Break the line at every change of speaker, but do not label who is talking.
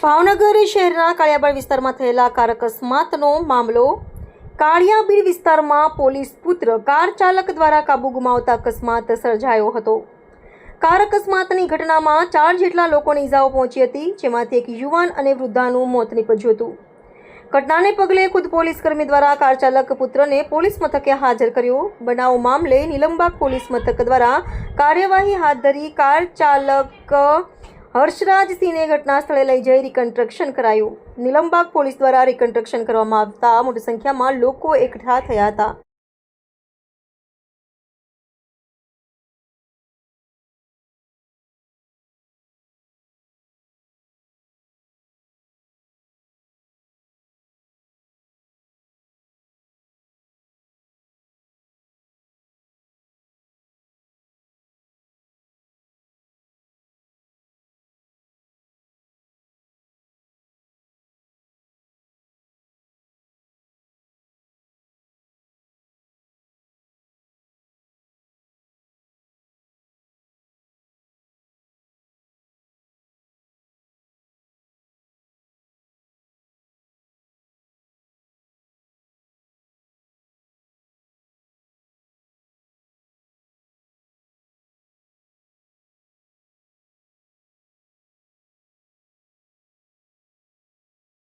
ભાવનગર શહેરના કાળિયાબાડ વિસ્તારમાં થયેલા કાર અકસ્માતનો મામલો. કાળિયાબીડ વિસ્તારમાં પોલીસ પુત્ર, કાર ચાલક દ્વારા કાબુ ગુમાવતા અકસ્માત સર્જાયો હતો. કાર અકસ્માતની ઘટનામાં ચાર જેટલા લોકોને ઈજાઓ પહોંચી હતી, જેમાંથી એક યુવાન અને વૃદ્ધાનું મોત નીપજ્યું હતું. ઘટનાને પગલે ખુદ પોલીસ કર્મી દ્વારા કાર ચાલક પુત્રને પોલીસ મથકે હાજર કર્યો. બનાવ મામલે નિલંબાગ પોલીસ મથક દ્વારા કાર્યવાહી હાથ ધરી કાર ચાલક હર્ષરાજસિંહને ઘટના સ્થળે લઈ જઈ રિકન્સ્ટ્રક્શન કરાયું. નિલમબાગ પોલીસ દ્વારા રિકન્સ્ટ્રક્શન કરવામાં આવતા મોટી સંખ્યામાં લોકો એકઠા થયા હતા.